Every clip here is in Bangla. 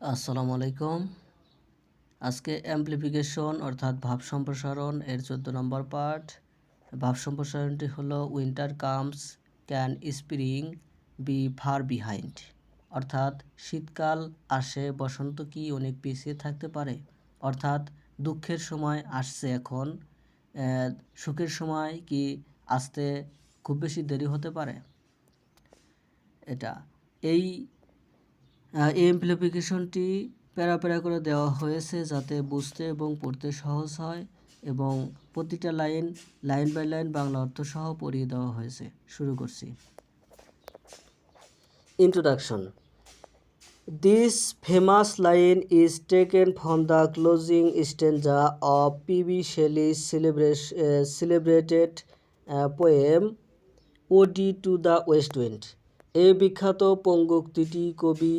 আসসালামু আলাইকুম। আজকে অ্যাম্প্লিফিকেশন অর্থাৎ ভাব সম্প্রসারণ এর চোদ্দ নম্বর পার্ট ভাব সম্প্রসারণটি হলো winter comes can spring be far behind. অর্থাৎ শীতকাল আসে, বসন্ত কি অনেক পিছিয়ে থাকতে পারে। অর্থাৎ দুঃখের সময় আসছে এখন সুখের সময় কি আসতে খুব বেশি দেরি হতে পারে? এটা, এই এই অ্যাপ্লিকেশনটি প্যারা প্যারা করে দেওয়া হয়েছে যাতে বুঝতে এবং পড়তে সহজ হয় এবং প্রতিটা line line by line Bangla অর্থ সহ পড়িয়ে দেওয়া হয়েছে। শুরু করছি। Introduction line is taken from the closing stanza of P.B. Shelley's celebra- uh, celebrated uh, poem ode to the west wind এই বিখ্যাত পঙ্গোক্তিটি কবি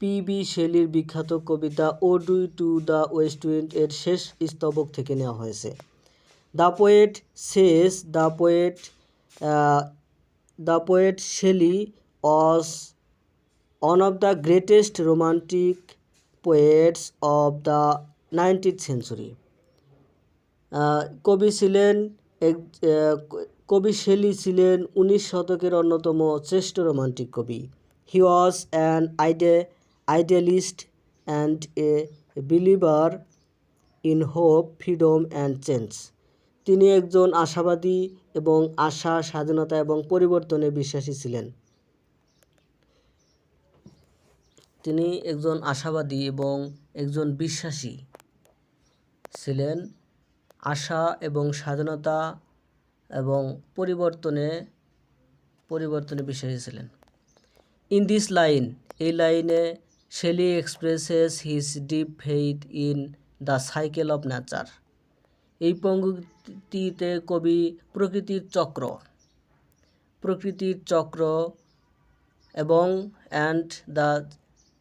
পি বি শেলির বিখ্যাত কবিতা ওডি টু দ্য ওয়েস্ট উইন্ড এর শেষ স্তবক থেকে নেওয়া হয়েছে। দ্য পোয়েট শেষ the poet the poet Shelley as one of the greatest romantic poets of the 19th century কবি ছিলেন কবি শেলি ছিলেন উনিশ শতকের অন্যতম শ্রেষ্ঠ রোমান্টিক কবি। He was an ide idealist and a believer in hope freedom and change তিনি একজন আশাবাদী এবং আশা, স্বাধীনতা এবং পরিবর্তনে বিশ্বাসী ছিলেন। তিনি একজন আশাবাদী এবং একজন বিশ্বাসী ছিলেন। আশা এবং স্বাধীনতা এবং পরিবর্তনে পরিবর্তনে বিশ্বাসী ছিলেন। ইন দিস লাইন এই লাইনে Shelley expresses his deep faith in the cycle of nature এই পঙ্গুটিতে কবি প্রকৃতির চক্র প্রকৃতির চক্র এবং and the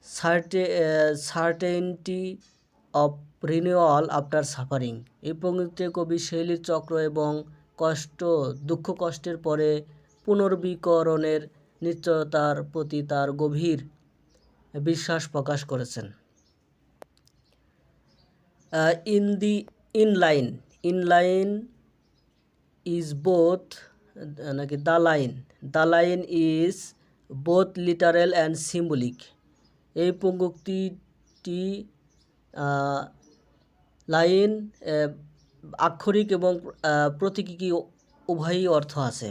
cert certainty of renewal after suffering এই পঙ্ক্তিতে কবি শৈলীর চক্র এবং কষ্ট, দুঃখ কষ্টের পরে পুনর্বীকরণের নিশ্চয়তার প্রতি তার গভীর বিশ্বাস প্রকাশ করেছেন। In the in line in line is both নাকি the line the line is both literal and symbolic এই পঙ্গুক্তিটি লাইন আক্ষরিক এবং প্রতীকী উভয়ই অর্থ আছে।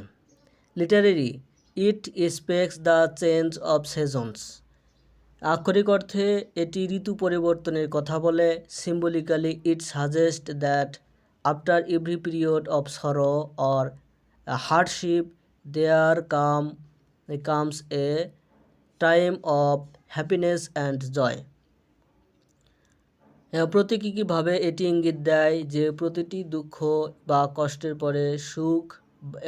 Literary it expects the change of seasons আক্ষরিক অর্থে এটি ঋতু পরিবর্তনের কথা বলে। Symbolically it suggest that after every period of sorrow or hardship there come comes a time of happiness and joy প্রতীকীভাবে এটি ইঙ্গিত দেয় যে প্রতিটি দুঃখ বা কষ্টের পরে সুখ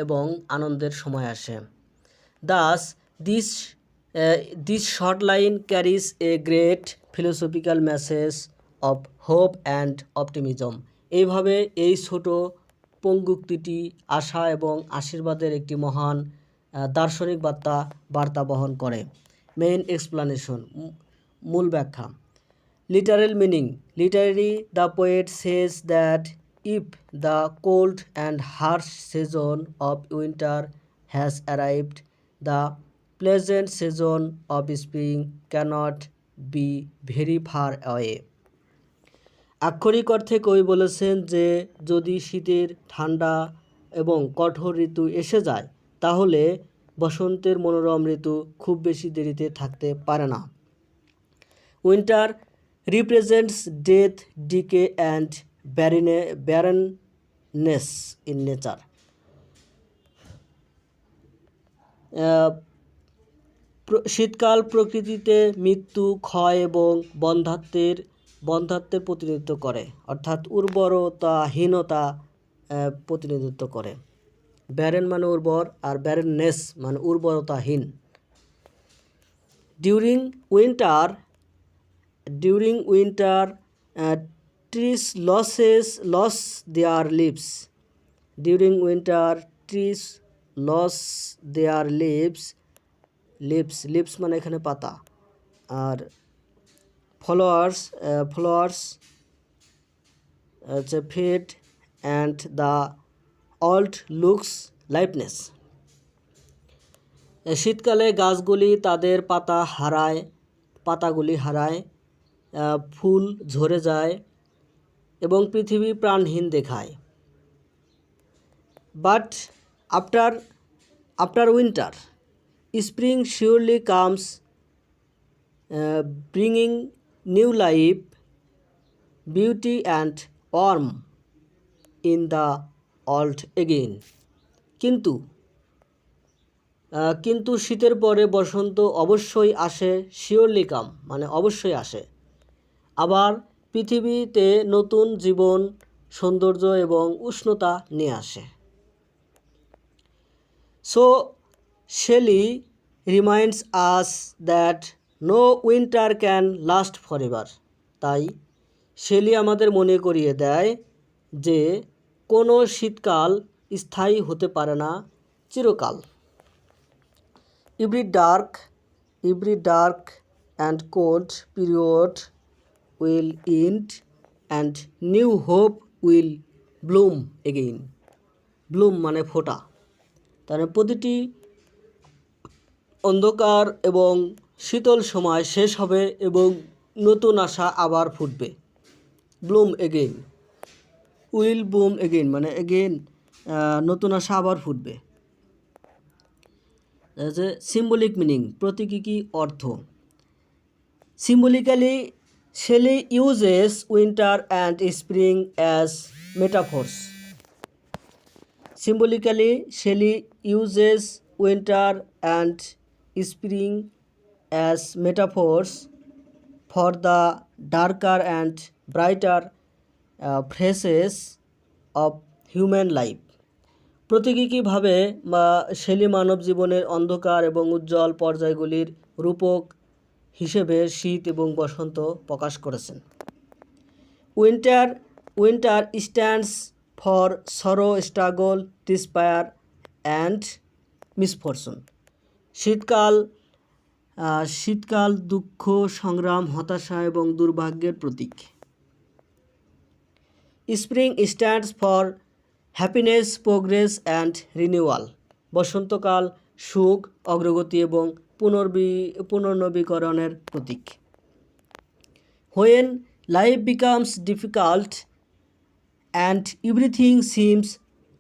এবং আনন্দের সময় আসে? Thus this this short line carries a great philosophical message of hope and optimism এইভাবে এই ছোট পঙ্গুক্তিটি আশা এবং আশীর্বাদের একটি মহান দার্শনিক বার্তা বার্তা বহন করে। মেইন এক্সপ্লানেশন মূল ব্যাখ্যা। Literal meaning literary the poet says that if the cold and harsh season of winter has arrived the pleasant season of spring cannot be very far away আক্ষরিক অর্থে কবি বলেছেন যে, যদি শীতের ঠান্ডা এবং কঠোর ঋতু এসে যায়, তাহলে বসন্তের মনোরম ঋতু খুব বেশি দেরিতে থাকতে পারে না। Winter decay, and barren- barrenness in nature. Ah, প্র- শীতকাল প্রকৃতিতে মৃত্যু ক্ষয় এবং বন্ধাত্বের বন্ধাত্বের প্রতিনিধিত্ব করে অর্থাৎ উর্বরতাহীনতা প্রতিনিধিত্ব করে ব্যারেন মানে উর্বর আর ব্যারেননেস মানে উর্বরতাহীন during winter winter uh, trees losses loss their leaves. During winter trees loss their leaves leaves leaves মানে এখানে পাতা। আর ফলোয়ার্স ফলোয়ার্স হচ্ছে fade and the world looks lifeless শীতকালে গাছগুলি তাদের পাতা হারায় পাতাগুলি হারায়। ফুল ঝরে যায় এবং পৃথিবী প্রাণহীন দেখায়। But after after winter spring surely comes bringing new life beauty and warm in the world again কিন্তু কিন্তু শীতের পরে বসন্ত অবশ্যই আসে শিওরলি কাম মানে অবশ্যই আসে। আবার পৃথিবীতে নতুন জীবন, সৌন্দর্য এবং উষ্ণতা নিয়ে আসে। So Shelley reminds us that no winter can last forever তাই শেলি আমাদের মনে করিয়ে দেয় যে, কোনো শীতকাল স্থায়ী হতে পারে না, চিরকাল। Every dark every dark and cold period will end and new hope will bloom again. Bloom মানে ফোটা। তার মানে প্রতিটি অন্ধকার এবং শীতল সময় শেষ হবে এবং নতুন আশা আবার ফুটবে। Bloom again will boom again মানে এগেইন নতুন আশা আবার ফুটবে। সিম্বলিক মিনিং প্রতীকী কি? অর্থ। Symbolically Shelley uses winter and spring as metaphors symbolically Shelley uses winter and spring as metaphors for the darker and brighter phases of human life প্রতীকীভাবে বা শেলি মানব জীবনের অন্ধকার এবং উজ্জ্বল পর্যায়গুলির রূপক হিসেবে শীত এবং বসন্ত প্রকাশ করেছেন। Winter winter stands for sorrow, struggle despair and misfortune শীতকাল শীতকাল দুঃখ, সংগ্রাম, হতাশা এবং দুর্ভাগ্যের প্রতীক। Spring stands for happiness, progress and renewal. বসন্তকাল সুখ, অগ্রগতি এবং পুনর্বি, পুনর্নবীকরণের প্রতীক। When life becomes difficult and everything seems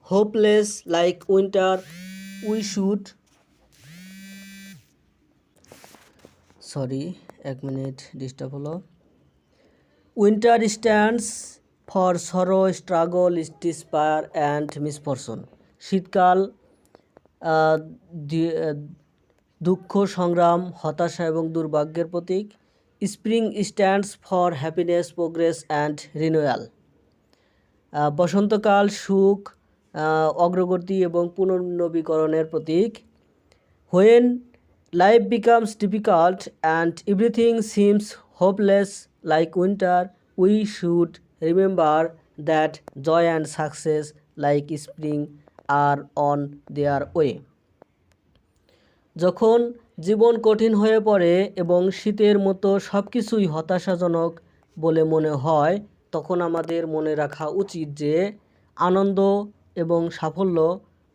hopeless like winter we should sorry এক মিনিট ডিস্টার্ব হলো। Winter stands for sorrow struggle despair and misfortune শীতকাল দুঃখ, সংগ্রাম, হতাশা এবং দুর্ভাগ্যের প্রতীক, spring stands for happiness, progress and renewal বসন্তকাল, সুখ অগ্রগতি এবং পুনর্নবীকরণের প্রতীক। When life becomes difficult and everything seems hopeless like winter we should remember that joy and success like spring are on their way যখন জীবন কঠিন হয়ে পড়ে এবং শীতের মতো সব কিছুই হতাশাজনক বলে মনে হয়, তখন আমাদের মনে রাখা উচিত যে আনন্দ এবং সাফল্য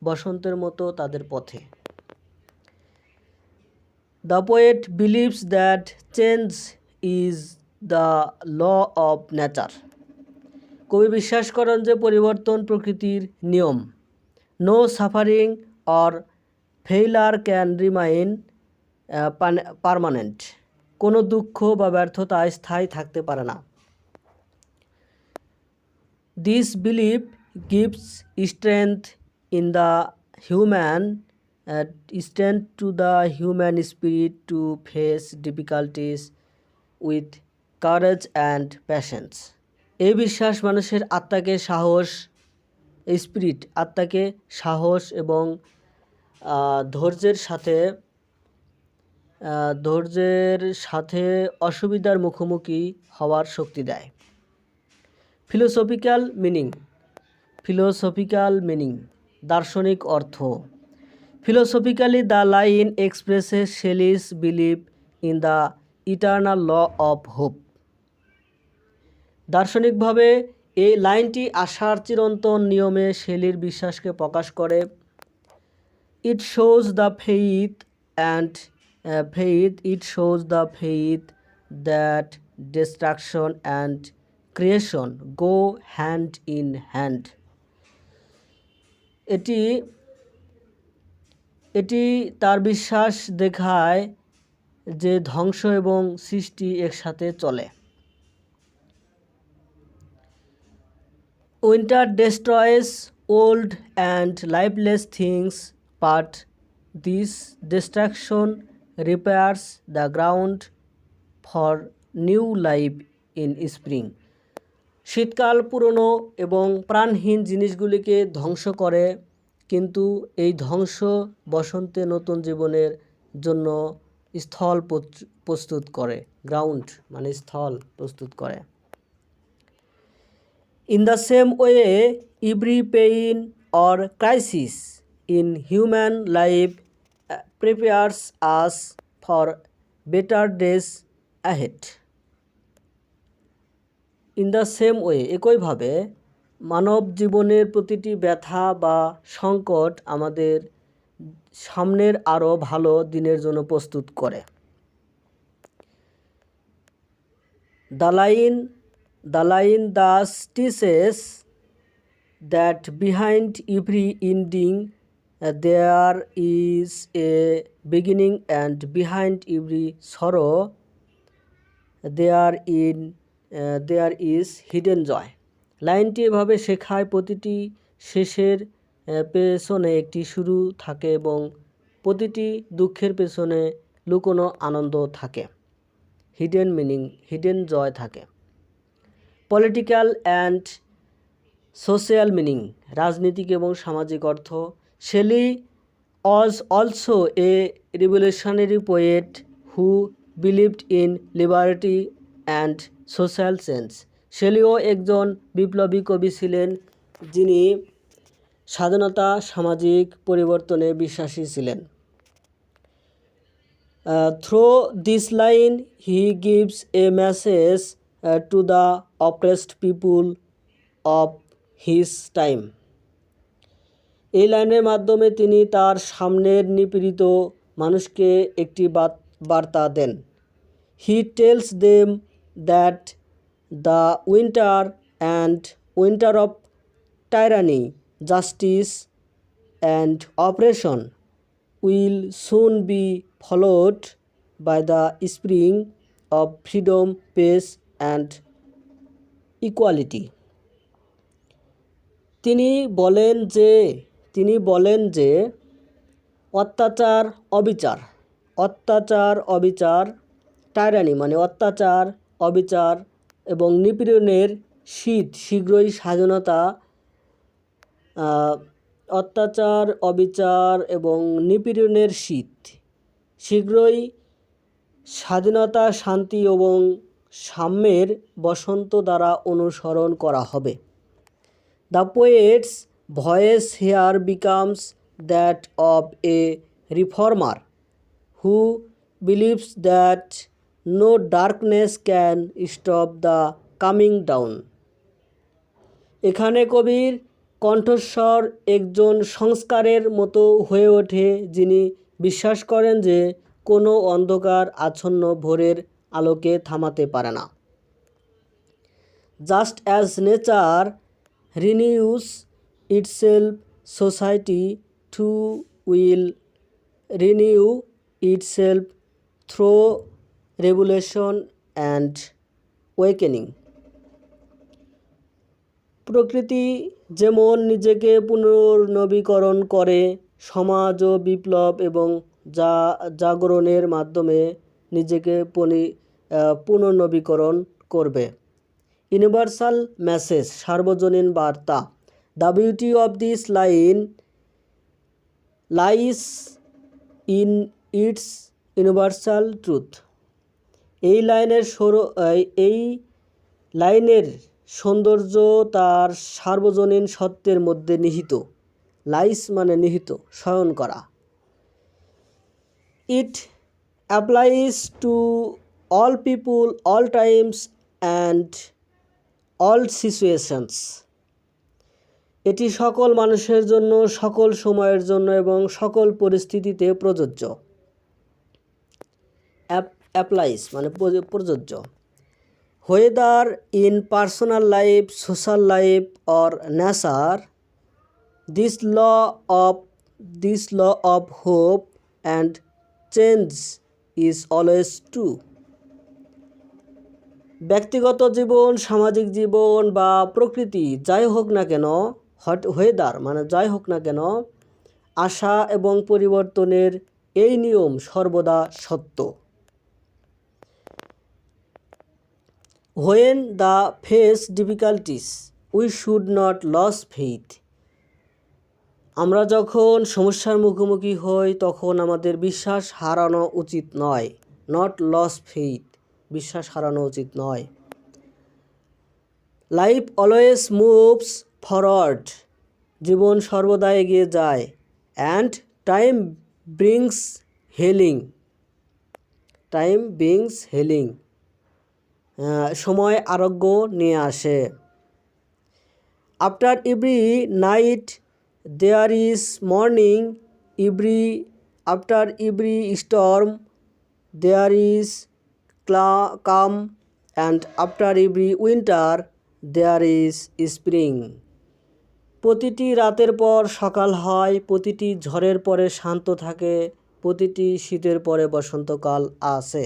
বসন্তের মতো তাদের পথে। The poet believes that change is the law of nature কবি বিশ্বাস করেন যে পরিবর্তন প্রকৃতির নিয়ম। No suffering or failure can remain permanent. কোনো দুঃখ বা ব্যর্থতা স্থায়ী থাকতে পারে না। This believe gives strength in the human strength to the human spirit to face difficulties with courage and patience এই বিশ্বাস মানুষের আত্মাকে সাহস স্পিরিট আত্মাকে সাহস এবং ধৈর্যের সাথে ধৈর্যের সাথে অসুবিধার মুখোমুখি হওয়ার শক্তি দেয়। ফিলোসফিক্যাল মিনিং ফিলোসফিক্যাল মিনিং দার্শনিক অর্থ। Philosophically the line expresses Shelley's believe in the eternal law of hope দার্শনিকভাবে, এই লাইনটি আশার চিরন্তন নিয়মে শেলির বিশ্বাসকে প্রকাশ করে। It shows the faith and faith it shows the faith that destruction and creation go hand in hand এটি এটি তার বিশ্বাস দেখায় যে ধ্বংস এবং সৃষ্টি একসাথে চলে। Winter destroys old and lifeless things but this destruction repairs the ground for new life in spring শীতকাল পুরনো এবং প্রাণহীন জিনিসগুলিকে ধ্বংস করে, কিন্তু এই ধ্বংস বসন্তে নতুন জীবনের জন্য স্থল প্রস্তুত করে গ্রাউন্ড মানে স্থল প্রস্তুত করে। In the same way every pain or crisis human life uh, prepares us for better days ahead. In the same way একইভাবে মানব জীবনের প্রতিটি ব্যথা বা সংকট আমাদের সামনের আরও ভালো দিনের জন্য প্রস্তুত করে line, the line thus teaches that behind every ending uh, is a beginning and behind behind sorrow there in there is hidden joy লাইনটি এভাবে শেখায় প্রতিটি শেষের পেছনে একটি শুরু থাকে এবং প্রতিটি দুঃখের পেছনে লুকোনো আনন্দ থাকে। হিডেন মিনিং হিডেন জয় থাকে। পলিটিক্যাল অ্যান্ড সোশ্যাল মিনিং রাজনীতিক এবং সামাজিক অর্থ Shelley was also a revolutionary poet who believed in liberty and social change শেলিও একজন বিপ্লবী কবি ছিলেন যিনি স্বাধীনতা সামাজিক পরিবর্তনে বিশ্বাসী ছিলেন this line, he gives a message uh, to the oppressed people of his time. এই লাইনের মাধ্যমে তিনি তার সামনের নিপীড়িত মানুষকে একটি বার্তা দেন he tells them that the winter and winter of tyranny, justice and operation will soon be followed by the spring of freedom, peace and equality. তিনি বলেন যে তিনি বলেন যে, অত্যাচার, অবিচার। অত্যাচার, অবিচার, টাইরানি মানে অত্যাচার, অবিচার এবং নিপীড়নের শীত, শীঘ্রই স্বাধীনতা। অত্যাচার, অবিচার এবং নিপীড়নের শীত, শীঘ্রই স্বাধীনতা, শান্তি এবং সাম্যের বসন্ত দ্বারা অনুসরণ করা হবে। The poet's voice here becomes that of a reformer, who believes that no darkness can stop the coming down. এখানে কবির কণ্ঠস্বর একজন সংস্কারের মতো হয়ে ওঠে যিনি বিশ্বাস করেন যে কোনো অন্ধকার আচ্ছন্ন ভোরের আলোকে থামাতে পারে না। Just as nature renews itself society too will renew itself through regulation and awakening. প্রকৃতি যেমন নিজেকে পুনর্নবীকরণ করে সমাজও বিপ্লব এবং যা জাগরণের মাধ্যমে নিজেকে পুনর্নবীকরণ করবে। ইউনিভার্সাল মেসেজ, সার্বজনীন বার্তা। The beauty of this line lies in its universal truth এই লাইনের সর, এই- লাইনের সৌন্দর্য তার সার্বজনীন সত্যের মধ্যে নিহিত। লাইস মানে নিহিত, শয়ন করা। It applies to all people all times and all situations এটি সকল মানুষের জন্য, সকল সময়ের জন্য এবং সকল পরিস্থিতিতে প্রযোজ্য। অ্যাপ্লাইস মানে প্রয- প্রযোজ্য। Whether in personal life, social life or nature this law of, this law of hope and change is always true. ব্যক্তিগত জীবন, সামাজিক জীবন বা প্রকৃতি যাই হোক না কেন হট ওয়েদার মানে যাই হোক না কেন, আশা এবং পরিবর্তনের এই নিয়ম সর্বদা সত্য। When the face difficulties we should not lose faith আমরা যখন সমস্যার মুখোমুখি হই, তখন আমাদের বিশ্বাস হারানো উচিত নয়। নট লস ফেইথ বিশ্বাস হারানো উচিত নয়। লাইফ অলওয়েজ মুভস ফরওয়ার্ড, জীবন সর্বদা এগিয়ে যায়, and time brings healing. Time brings healing সময় আরোগ্য নিয়ে আসে। After every night, there is morning every after every storm, there is ক্লা, calm, and after every winter, there is spring. প্রতিটি রাতের পর সকাল হয়, প্রতিটি ঝড়ের পরে শান্ত থাকে, প্রতিটি শীতের পরে বসন্তকাল আসে।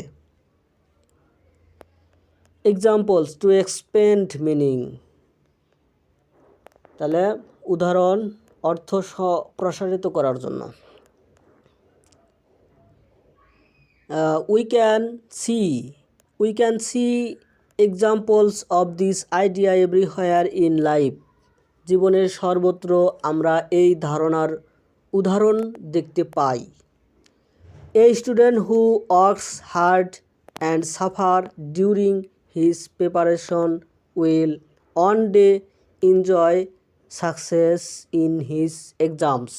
এক্সাম্পলস টু এক্সপেন্ড মিনিং তাহলে উদাহরণ, অর্থ প্রসারিত করার জন্য। We can see we can see examples of this idea everywhere in life জীবনের সর্বত্র আমরা এই ধারণার উদাহরণ দেখতে পাই A student who works hard and suffer during his preparation will one day enjoy success in his exams.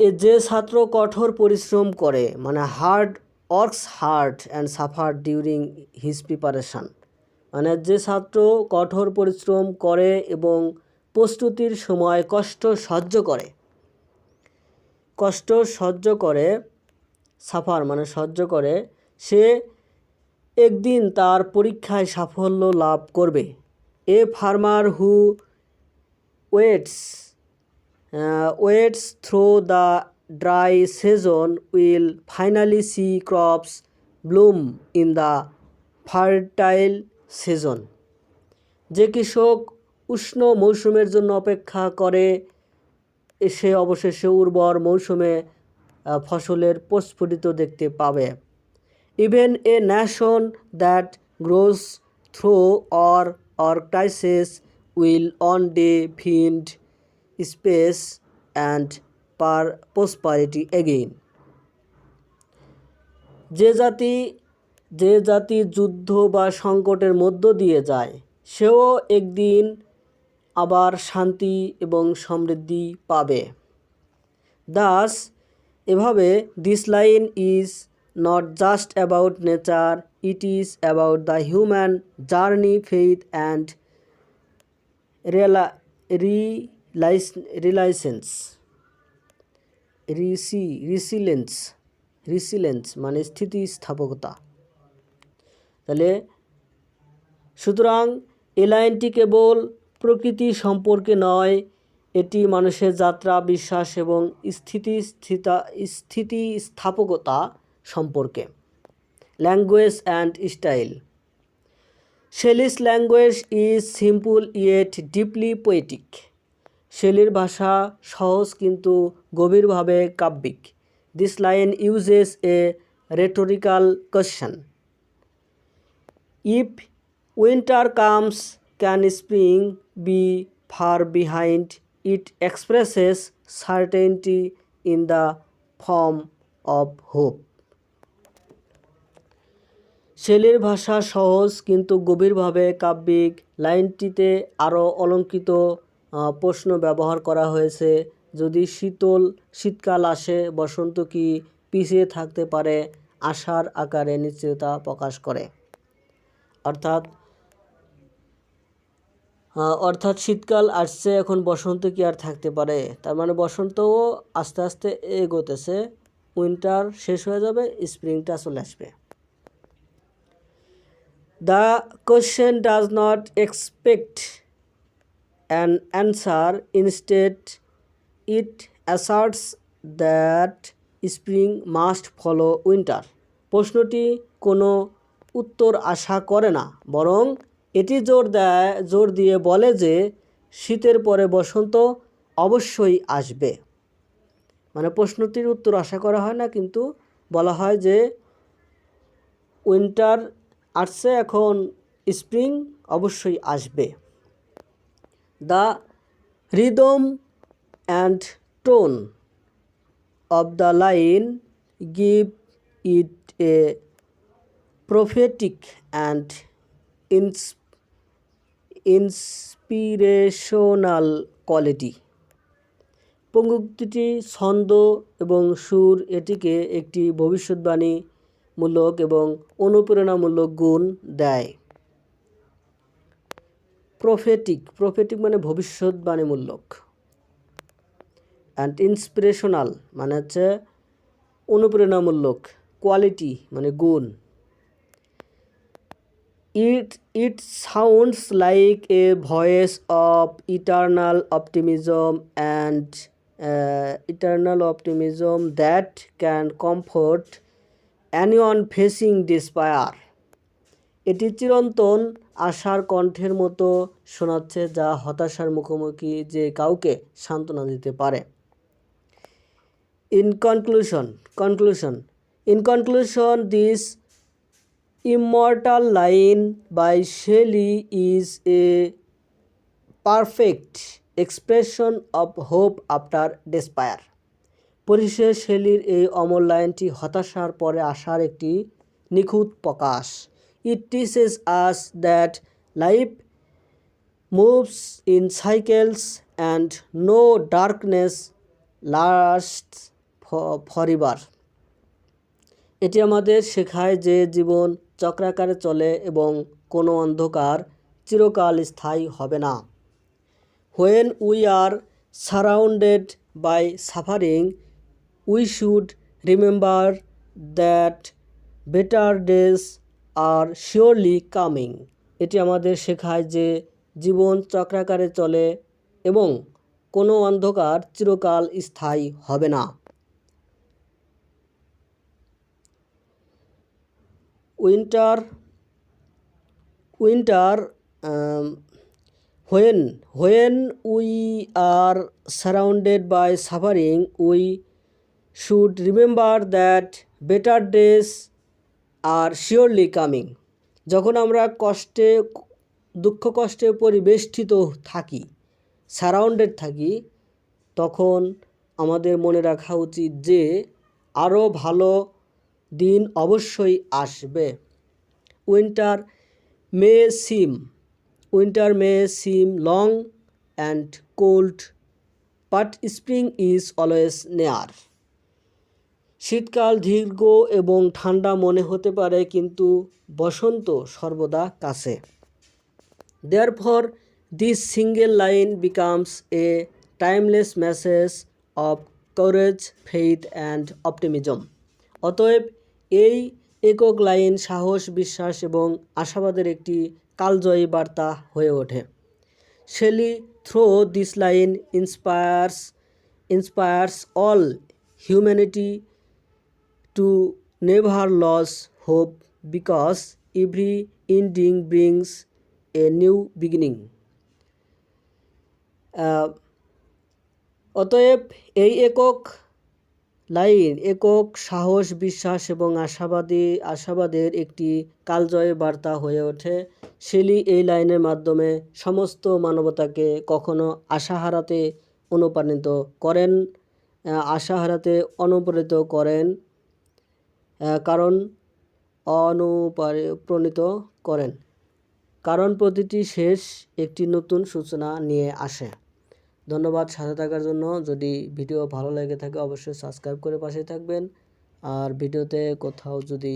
এ যে ছাত্র কঠোর পরিশ্রম করে মানে hard works hard and suffer during his preparation মানে যে ছাত্র কঠোর পরিশ্রম করে এবং প্রস্তুতির সময় কষ্ট সহ্য করে, কষ্ট সহ্য করে, সাফার মানে সহ্য করে, সে একদিন তার পরীক্ষায় সাফল্য লাভ করবে। A farmer who waits waits through the dry season will finally see crops bloom in the fertile season যে কৃষক উষ্ণ মৌসুমের জন্য অপেক্ষা করে, সে অবশেষে উর্বর মৌসুমে ফসলের প্রস্ফুটিত দেখতে পাবে। Even a nation that grows through or or crisis will one day find space and per prosperity again যে জাতি যে জাতি যুদ্ধ বা সংকটের মধ্য দিয়ে যায়, সেও একদিন আবার শান্তি এবং সমৃদ্ধি পাবে। দাস, এভাবে this line is not just about nature it is about the human journey faith and relies resilience রিসি resilience resilience মানে স্থিতিস্থাপকতা। তাহলে সুতরাং এ লাইনটি কেবল প্রকৃতি সম্পর্কে নয়, এটি মানুষের যাত্রা, বিশ্বাস এবং স্থিতিস্থিতা স্থিতিস্থাপকতা সম্পর্কে। Language and style Shelley's language is simple yet deeply poetic শেলির ভাষা সহজ কিন্তু গভীরভাবে কাব্যিক। This line uses a rhetorical question if winter comes can spring be far behind it expresses certainty in the form of hope শেলের ভাষা সহজ, কিন্তু গভীরভাবে কাব্যিক লাইনটিতে আরও অলঙ্কিত প্রশ্ন ব্যবহার করা হয়েছে। যদি শীতল, শীতকাল আসে, বসন্ত কি পিছিয়ে থাকতে পারে? আশার আকারে নিশ্চয়তা প্রকাশ করে। অর্থাৎ আহ, অর্থাৎ শীতকাল আসছে এখন বসন্ত কি আর থাকতে পারে? তার মানে বসন্তও আস্তে আস্তে এগোতেছে উইন্টার শেষ হয়ে যাবে স্প্রিংটা চলে আসবে। The question does not expect an answer instead it asserts that spring must follow winter. প্রশ্নটি কোনো উত্তর আশা করে না, বরং এটি জোর দেয়, জোর দিয়ে বলে যে শীতের পরে বসন্ত অবশ্যই আসবে। মানে প্রশ্নটির উত্তর আশা করা হয় না, কিন্তু বলা হয় যে উইন্টার আসছে, এখন স্প্রিং অবশ্যই আসবে। The rhythm and tone of the line give it a prophetic and ins- inspirational quality. পঙ্গুক্তিটি ছন্দ এবং সুর এটিকে একটি ভবিষ্যৎবাণী মূলক এবং অনুপ্রেরণামূলক গুণ দেয়। প্রফেটিক প্রফেটিক মানে ভবিষ্যৎবাণীমূলক অ্যান্ড ইন্সপিরেশনাল মানে হচ্ছে অনুপ্রেরণামূলক কোয়ালিটি মানে গুণ। It it sounds like a voice of eternal optimism and eternal optimism that can comfort anyone facing despair এটি চিরন্তন আশার কণ্ঠের মতো শোনাচ্ছে যা হতাশার মুখোমুখি যে কাউকে সান্ত্বনা দিতে পারে। In conclusion conclusion, in conclusion, this immortal line by shelley is a perfect expression of hope after despair পরিশেষে শেলির এই অমর লাইনটি হতাশার পরে আসার একটি নিখুঁত প্রকাশ it teaches us that life in cycles and no darkness lasts fo- forever এটি আমাদের শেখায় যে জীবন চক্রাকারে চলে এবং কোনো অন্ধকার চিরকাল স্থায়ী হবে না। When we are surrounded by suffering we should remember that better days are surely coming এটি আমাদের শেখায় যে জীবন চক্রাকারে চলে এবং কোনো অন্ধকার চিরকাল স্থায়ী হবে না। Winter winter when when we are surrounded by suffering we should remember that better days are surely coming. যখন আমরা কষ্টে, দুঃখ কষ্টে পরিবেষ্টিত থাকি, সারাউন্ডেড থাকি, তখন আমাদের মনে রাখা উচিত যে আরও ভালো দিন অবশ্যই আসবে। Winter may seem winter may seem long and cold but spring is always near. শীতকাল দীর্ঘ এবং ঠান্ডা মনে হতে পারে কিন্তু বসন্ত সর্বদা কাছে। Therefore, this single line becomes a timeless message of courage, faith and optimism অতএব এই একক লাইন সাহস, বিশ্বাস এবং আশাবাদের একটি কালজয়ী বার্তা হয়ে ওঠে। Shelley through this line inspires inspires all humanity to never lose hope because every ending brings a new beginning. অতএব এই একক লাইন, একক সাহস, বিশ্বাস এবং আশাবাদী, আশাবাদের একটি কালজয়ী বার্তা হয়ে ওঠে। শেলি এই লাইনের মাধ্যমে সমস্ত মানবতাকে কখনো আশা হারাতে অনুপ্রাণিত করেন আশা হারাতে অনুপ্রাণিত করেন কারণ অনুপ্রাণিত করেন। কারণ প্রতিটি শেষ একটি নতুন সূচনা নিয়ে আসে। ধন্যবাদ সাথে থাকার জন্য। যদি ভিডিও ভালো লেগে থাকে, অবশ্যই সাবস্ক্রাইব করে পাশে থাকবেন। আর ভিডিওতে কোথাও যদি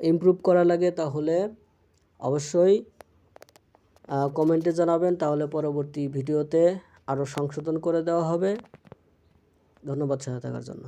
ইমপ্রুভ করা লাগে, তাহলে অবশ্যই কমেন্টে জানাবেন। তাহলে পরবর্তী ভিডিওতে আরও সংশোধন করে দেওয়া হবে। ধন্যবাদ সাথে থাকার জন্য।